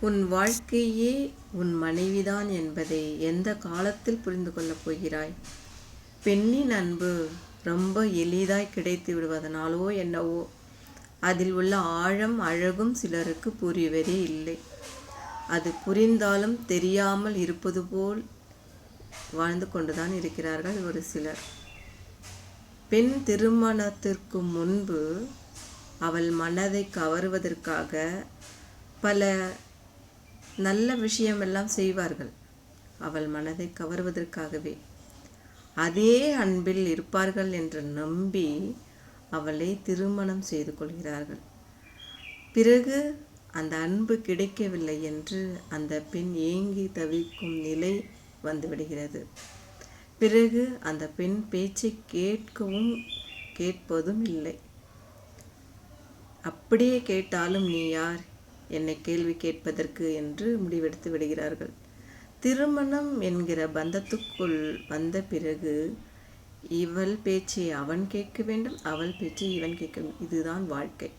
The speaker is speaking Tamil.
உன் வாழ்க்கையே உன் மனைவிதான் என்பதை எந்த காலத்தில் புரிந்து கொள்ளப் போகிறாய்? பெண்ணின் அன்பு ரொம்ப எளிதாய் கிடைத்து விடுவதனாலோ என்னவோ அதில் உள்ள ஆழம் அழகும் சிலருக்கு புரிவதே இல்லை. அது புரிந்தாலும் தெரியாமல் இருப்பது போல் வாழ்ந்து கொண்டுதான் இருக்கிறார்கள் ஒரு சிலர். பெண் திருமணத்திற்கு முன்பு அவள் மனதை கவருவதற்காக பல நல்ல விஷயமெல்லாம் செய்வார்கள். அவள் மனதை கவர்வதற்காகவே. அதே அன்பில் இருப்பார்கள் என்று நம்பி அவளை திருமணம் செய்து கொள்கிறார்கள். பிறகு அந்த அன்பு கிடைக்கவில்லை என்று அந்த பெண் ஏங்கி தவிக்கும் நிலை வந்துவிடுகிறது. பிறகு அந்த பெண் பேச்சை கேட்கவும் கேட்பதும் இல்லை. அப்படியே கேட்டாலும் நீ யார்? என்னை கேள்வி கேட்பதற்கு என்று முடிவெடுத்து விடுகிறார்கள். திருமணம் என்கிற பந்தத்துக்குள் வந்த பிறகு இவள் பேச்சை அவன் கேட்க வேண்டும் அவள் பேச்சை இவன் கேட்க வேண்டும். இதுதான் வாழ்க்கை.